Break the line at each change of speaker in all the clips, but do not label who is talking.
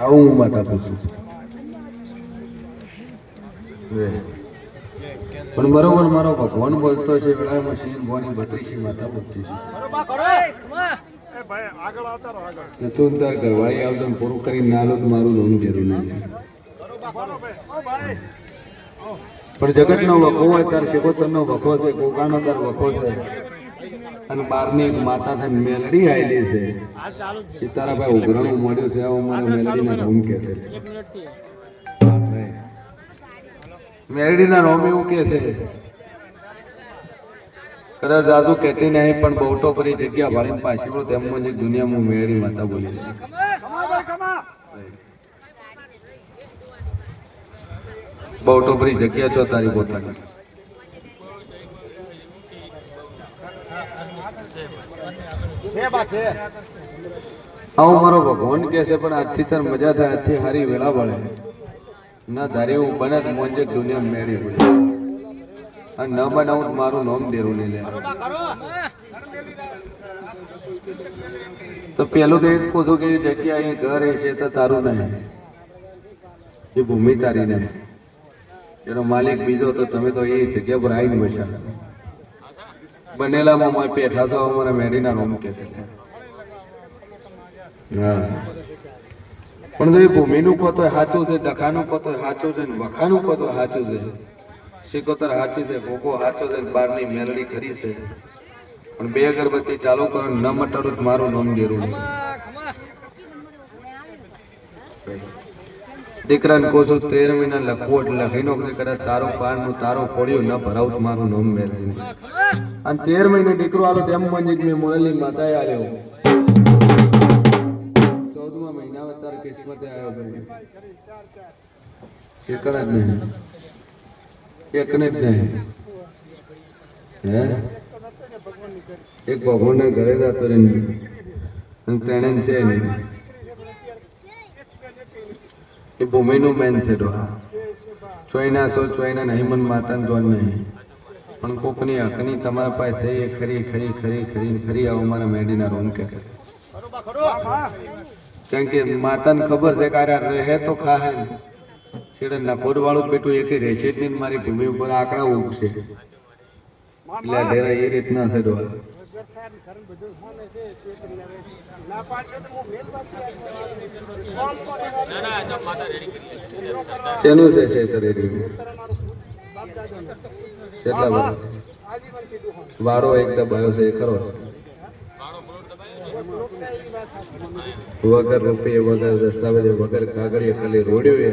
આવું હું માતા પૂછું પણ બરોબર મારો ભગવાન બોલતો છે શિવ ભવાની બત્રીસી માતા બોલતી છે. તો ઘરવાળી આવજો ને પૂરું કરીને નાલો તો મારું લોન જરૂર નહીં. પણ જગત નો વખો હોય, તાર શેકોતર નો વખો છે કોકાનો તાર વખો છે. અને બારની એક માતા છે મેલડી આવેલી છે. એ તારા ભાઈ ઉઘરણું મળ્યું છે આવું મને મેલડીના રૂમ કે છે. મેલડીના રોમ એવું કે છે. કદાચ આજુ કહેતી નહીં પણ બહુટો પરી જગ્યા ભાળીને પાછી વળો તેમ જ દુનિયામાં મેળી માતા બોલી છે. બહુટો પરી જગ્યા છો તારી પોતાની. આવું મારો ભગવાન કે છે, પણ આજથી તાર મજા થાય, આજથી હારી વેળા વળે. ના ધારી હું બને તો મોજે દુનિયા મેળી બોલે અને ન બનાવું મારું નામ દેરું લે તો પેલું તો એ જ પૂછું કે એ જગ્યા એ ઘર એ છે તો તારું નહીં. એ ભૂમિ તારી નહીં. એનો માલિક બીજો તો તમે તો એ જગ્યા પર આવીને બસ્યા. બનેલામાં મોય પેઠા છો અમારા મેરીના રોમ કે છે. હા. પણ જો ભૂમિનું કહો તો સાચું છે ડખાનું કહો તો સાચું છે ને વખાનું કહો તો સાચું છે. શિકોતર સાચી છે ભૂકો સાચો છે બહારની મેલડી ખરી છે. પણ બે અગરબત્તી ચાલુ કરો ન મટાડું મારું નામ ગેરું નહીં. દીકરાને છું, તેર મહિના લખવો એટલે લખી નોકરી કદાચ તારો પાનનું તારો ખોડ્યો ન ભરાવ મારું નામ મેળવી અને તેર મહિને દીકરો આલો તેમ મંજિત મેં મોરલી માતાએ આલ્યો ચૌદમા મહિના તાર કિસ્મતે આવ્યો ભાઈ. એકણ જ નહીં. એકને જ નહીં. હે? એક ભગવાનના ઘરે જતો રહે અને તેણે છે નહીં. એ ભૂમિનું મેન છે તો ચોઈના સો ચોઈના નહીં, મન માતાને જોન નહીં. પણ કોકની હકની તમારા પાસે એ ખરી ખરી ખરી ખરી ખરી આવો મારા મેડીના રૂમ કે છે. કેમ કે માતાને ખબર છે કે આ રહે તો ખાહે. ને છેડે નકોર વાળું પેટું એકે રહેશે જ નહીં મારી ભૂમિ ઉપર આંકડા ઉગશે. એટલે ઢેરા એ રીતના છે તો શેનું છે છેતર એ રહ્યું? કેટલા બધા વાળો? એક દબાયો છે એ ખરો વગર રૂપિયે વગર દસ્તાવેજ વગર કાગળિયા ખાલી રોડ્યો એ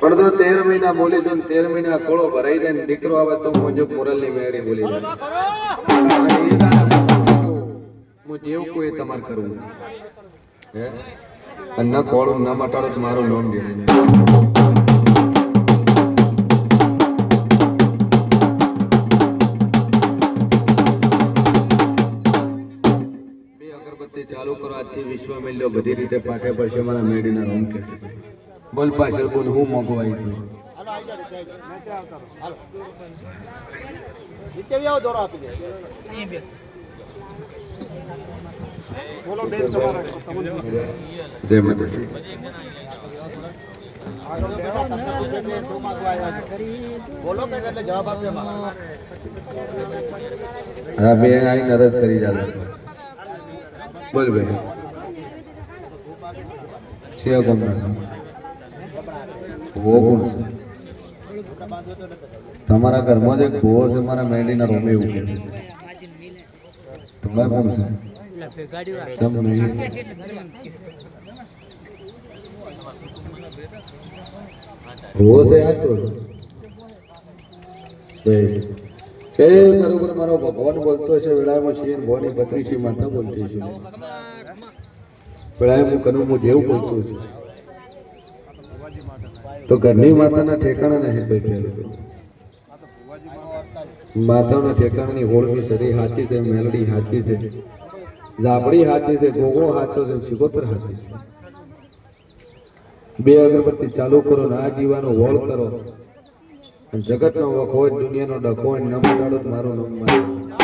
જો તેર મહિના બોલીશું ને તેર મહિના કોળો ભરાઈ જાય ને દીકરો આવે તો મોજો મોરલની મેળી બોલી જાય હું જેવું કોઈ તમારે કરવું હે? અને ન કોળું ન મટાડો તો મારું લોન દે બે અગરબત્તી ચાલુ કરો આજથી વિશ્વ મેળ્યો બધી રીતે પાટે પડશે મારા મેળીના રોમ કે છે. બોલ પાછળ બોલ હું મોગવાઈ છું જય માતાજી. હા નરસ કરી જાવે બોલ ભાઈ છે કોણ કોણ છે? તમારા ઘરમાં જે ભૂવો છે, મારા મેંડીના રોમે એવું કે છે. તમારે કોણ છે? ચમ નહીં ભૂવો મારો ભગવાન બોલતો છે, વેળામાં છે ભોની બત્રીસી માતા બોલતી છે. વેળાએ હું કનું હું જેવું બોલતો છું. તો ઘરની માતાના ઠેકાણા નહીં કોઈ પહેલું તો માતાના ઠેકાણાની હોળની શરીર હાચી છે, મેલડી હાચી છે, ઝાપડી હાચી છે, ગોગો હાચો છે શિકોતર હાચી છે. બે અગરબત્તી ચાલુ કરો ને આ દીવાનો હોળ કરો. જગતનો વખો હોય, દુનિયાનો ડખો હોય, નમ મારું નામ મારે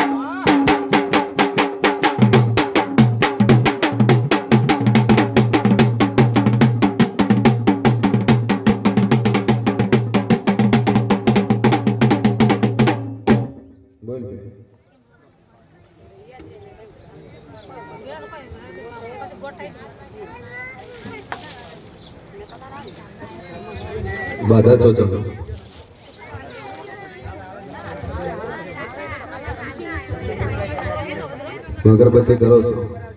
બાધા છો છો અગરબત્તી કરો છો